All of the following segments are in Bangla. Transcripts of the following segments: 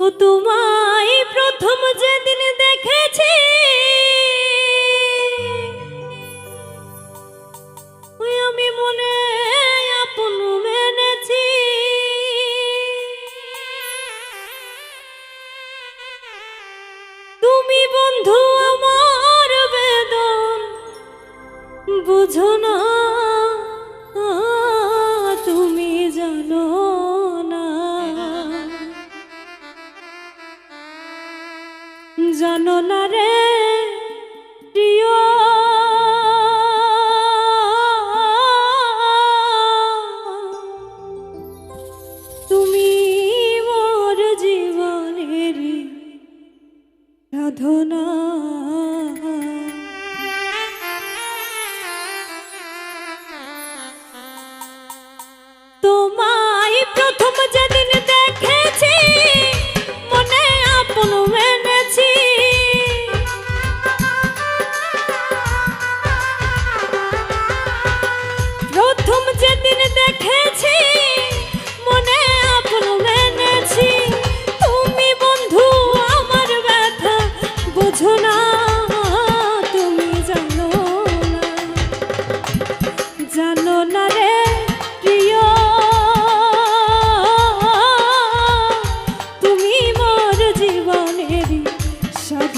ও তোমায় প্রথম যেদিন দেখেছি। আমি মনে আপন মেনেছি। তুমি বন্ধু আমার বেদন, বুঝো না।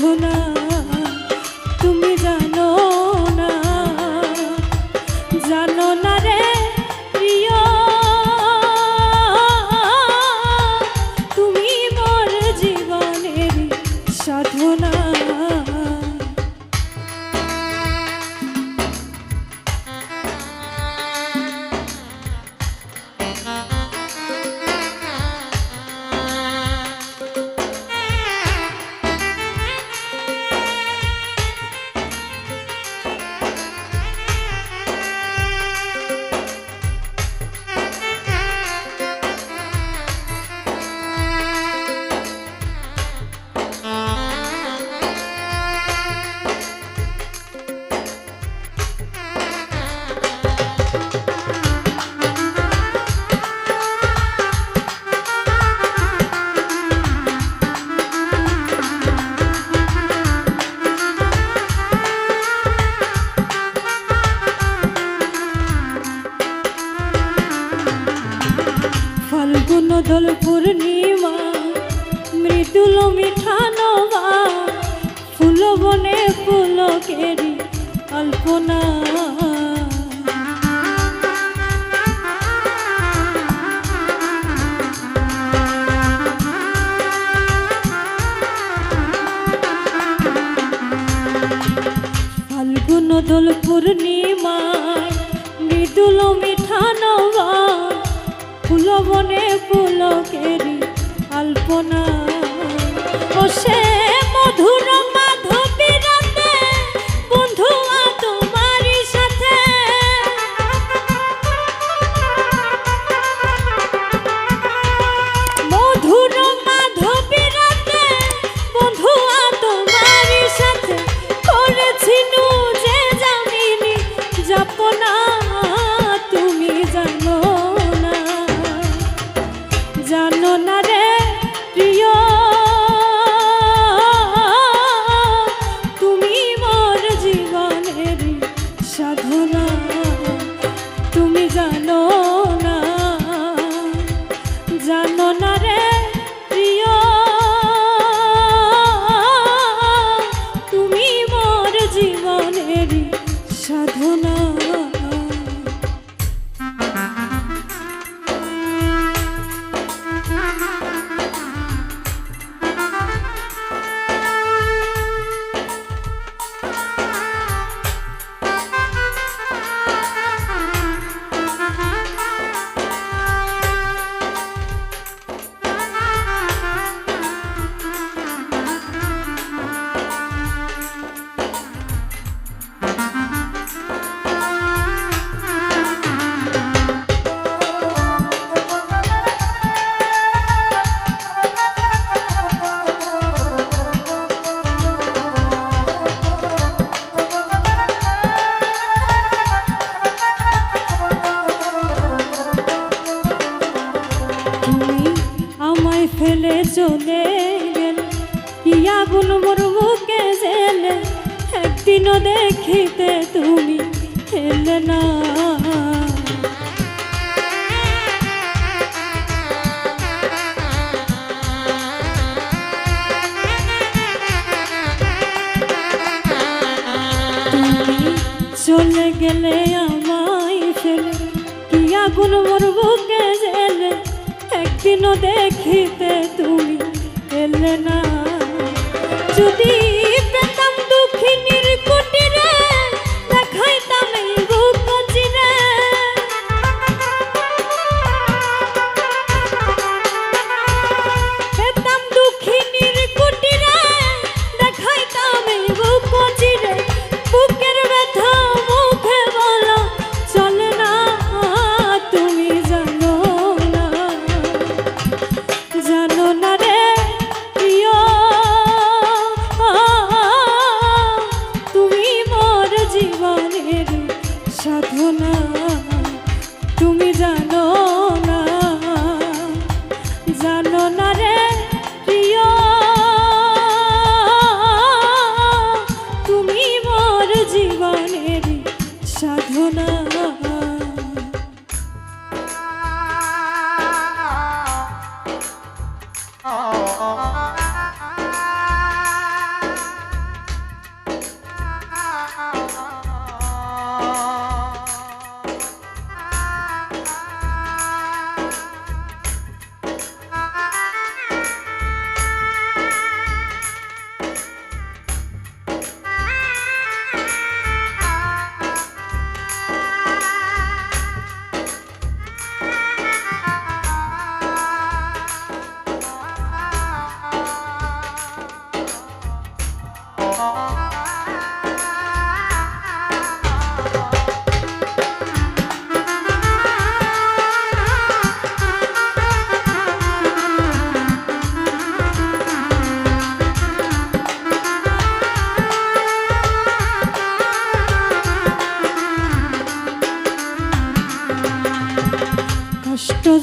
দেখো না ভুবনে পুলকেরি কল্পনা ফাল্গুন দোল পূর্ণিমায় মৃদুল মিঠা নবা ফুলবনে পুলকেরি কল্পনা ও সে দেখিতে তুমি এলে না। চলে গেলে আমায় ফেলে, কি আগুন মোর বুকে জেলে? একদিনও দেখিতে তুমি এলে না। যদি Luna.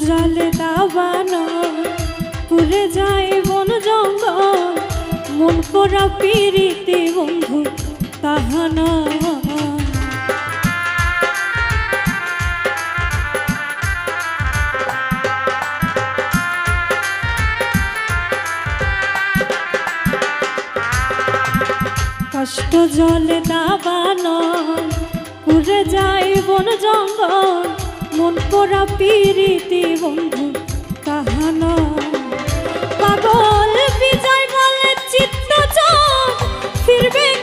জলে দাবানো পুরে যায় বন জঙ্গ মন করা পিড়িতে বন্ধু তাহান কষ্ট জলে দাবানো পুরে যায় বন জঙ্গল। মন করা পিরিতি বন্ধু কাহানা? পাগল বিজয় বলে চিত্ত ফিরবে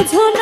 বোঝো